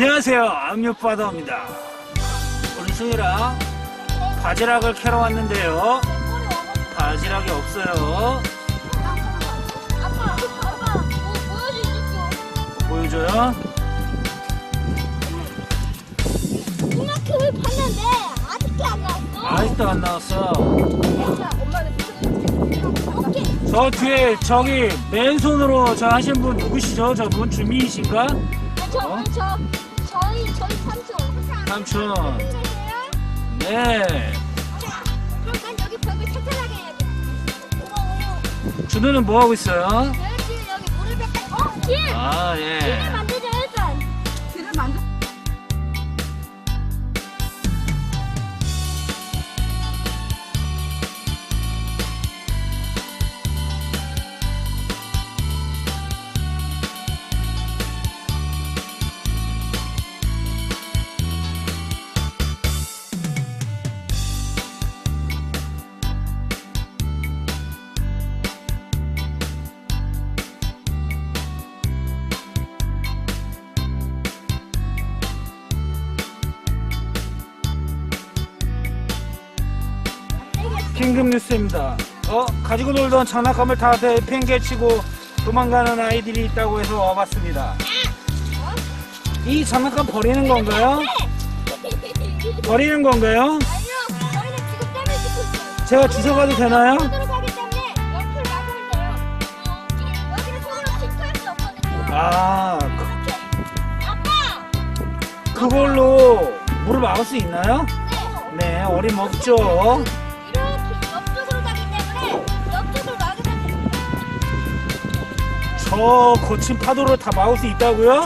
안녕하세요. 압력바다입니다. 오늘 승이랑 바지락을 캐러 왔는데요. 바지락이 없어요. 보여줘요. 이만큼을 봤는데 아직도 안 나왔어. 아직도 안 나왔어. 저 뒤에 저기 맨손으로 저 하신 분 누구시죠? 저분 주민이신가? 저, 어? 저, 저희, 저희 삼촌. 삼촌. 네. 자, 그럼 난 여기 벽을 튼튼하게 해야 돼. 어머, 준우는 뭐 하고 있어요? 내가 지금 여기 물을 뱉다. 어, 길! 아, 예. 긴급 뉴스입니다. 어, 가지고 놀던 장난감을 다 팽개치고 도망가는 아이들이 있다고 해서 와봤습니다. 이 장난감 버리는 건가요? 버리는 건가요? 아니요, 저희는. 제가 주워가도 되나요? 아! 그, 그걸로 물을 막을 수 있나요? 네. 네, 어림없죠. 저 거친 파도를 다 막을 수 있다고요?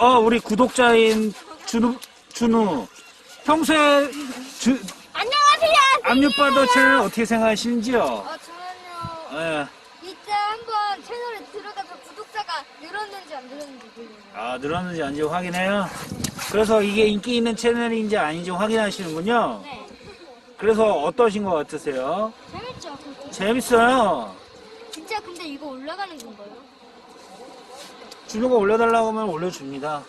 어, 우리 구독자인 준우, 준우. 평소에 주, 안녕하세요. 압력바다 채널 어떻게 생각하시는지요? 어, 저는요. 예. 이때 한번 채널에 들어가서 구독자가 늘었는지 안 늘었는지 보려고. 아, 늘었는지 아닌지 확인해요. 그래서 이게 인기 있는 채널인지 아닌지 확인하시는군요. 네. 그래서 어떠신 것 같으세요? 재밌죠? 그거? 재밌어요. 진짜 근데 이거 올라가는 건가요? 준우가 올려달라고 하면 올려줍니다.